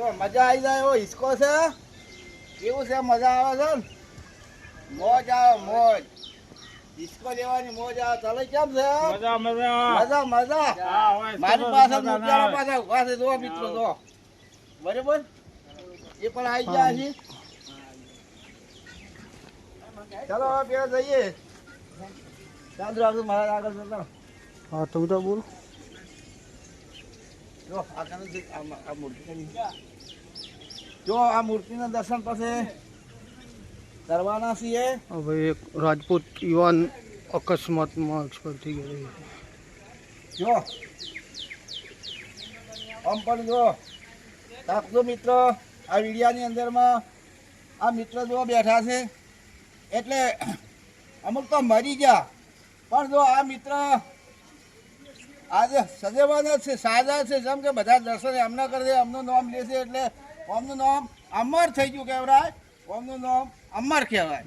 તો મજા આવી જાય એવો હિસકો છે? કેવું છે? મજા આવે છે મોજ આવે મોજ. હિસકો લેવાની મોજ આવે. ચાલે કેમ છે? મજા મજા. મજા મજા. હા, હોય, મારી પાસે રૂપિયાના પાસે ઊભા છે. જો મિત્રો જો બરોબર? એ પણ આવી ગયા છે ચાલો હવે પેલા જઈએ. મારા આગળ જતા હા તો બોલ. જો આ મૂર્તિ કરી. જો આ મૂર્તિના દર્શન પછી કરવાના છીએ. હવે એક રાજપૂત યુવાન અકસ્માતમાં એક્સપર્ટ થઈ ગયો જો. આમ પણ જો. રાખજો મિત્ર આ વિડિયાની અંદરમાં આ મિત્ર જો બેઠા છે એટલે અમુક તો મરી ગયા. પણ જો આ મિત્ર આજે સજેવાન જ છે સાજા છે જેમ કે બધા દર્શન એમના દે એમનું નામ લે છે એટલે ઓમનું નામ અમર થઈ ગયું કહેવાય ઓમનું નામ અમર કહેવાય.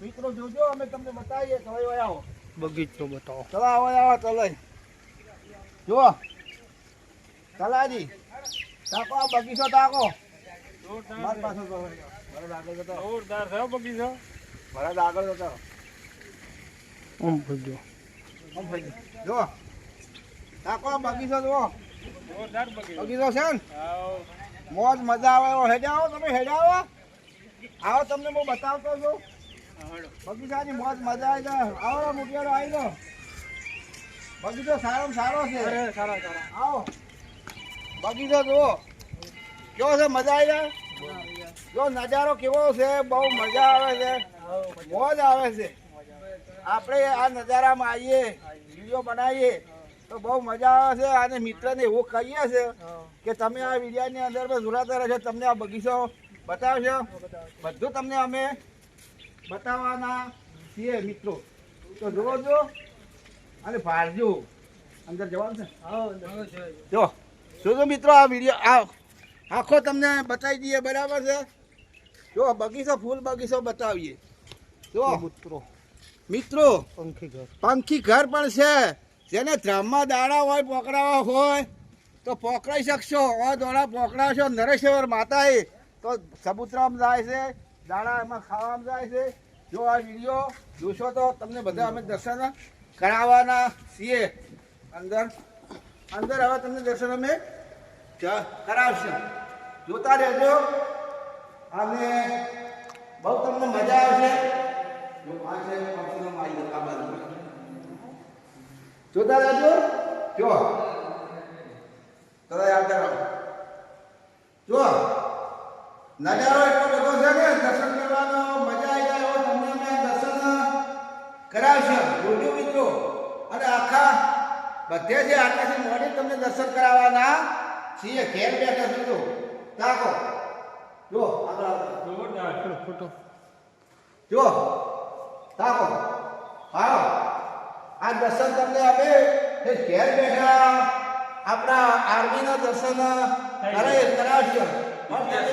મિત્રો જોજો અમે તમને બતાવીએ. તો હવે આવો. બગીચો બતાવો. ચલો આવો આવો ચલો. જુઓ. ચલાજી તાકો આ બગીચો તાકો. જોરદાર થયો બગીચો. ભરત આગળ જતો. ઓમ ભરજો આમ થઈ ગયું. જુઓ. બગીચો જુઓ. બગીચો. છે ને. મોજ મજા આવે એવો. હેડે આવો તમે હેડે આવો. આવો તમને હું બતાવતો છું. બગીચાની મોજ મજા આવી જાય. આવો મુટિયાળો આવી જાઓ. બગીચો સારો સારો છે. સારા સારા. આવો. બગીચો જુઓ. કેવો છે મજા આવી જાય? જો નજારો કેવો છે બહુ મજા આવે છે. મોજ આવે છે. આપણે આ નજારામાં આવીએ વીડિયો બનાવીએ. તો બહુ મજા આવે છે. અને મિત્રને એવું કહીએ છે કે તમે આ વિડીયાની અંદર જોડાતા રહેશો તમને આ બગીચો બતાવશો. બધું તમને અમે બતાવવાના છીએ મિત્રો. તો જોવો જો અને ભારજો અંદર જવાનું છે? જો જોજો મિત્રો આ વીડિયો આ આખો તમને બતાવી દઈએ બરાબર છે? જો બગીચો ફૂલ બગીચો બતાવીએ. જો મિત્રો. મિત્રો પંખી ઘર. પંખી ઘર પણ છે. જેને ધ્રામમાં દાડા હોય પોકડાવા હોય, તો પોકડાઈ શકશો. આ દોડા પોકડાશો નરેશ્વર માતાએ. તો સબુતરામાં જાય છે દાડા એમાં ખાવામાં જાય છે. જો આ વીડિયો જોશો તો તમને બધા અમે દર્શન કરાવવાના છીએ. અંદર અંદર હવે તમને દર્શન અમે કરાવશું. જોતા રહેજો. અને બહુ તમને મજા આવશે. જો આ જોતા રહેજો. જો. તરત યાદ રહો જો. નજારો એટલો બધો છે ને દર્શન કરવાનો મજા આવી જાય એવો તમને અમે દર્શન કરાવશે. જોજો મિત્રો. અને આખા બધે જે આકાશી મોડી તમને દર્શન કરાવવાના છીએ. ઘેર બેઠા છો જો તાકો. જો આગળ ફોટો. જો તાકો આવો આ દર્શન તમને અમે એ ઘેર બેઠા આપણા આર્મીના દર્શન કરાય કરાવશો. ઇતિહાસ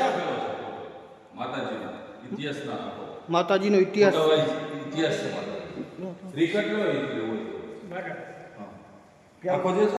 માતાજીનો ઇતિહાસના આપો માતાજીનો ઇતિહાસ. ઇતિહાસ છે માતાજી. ક્રિકેટ નો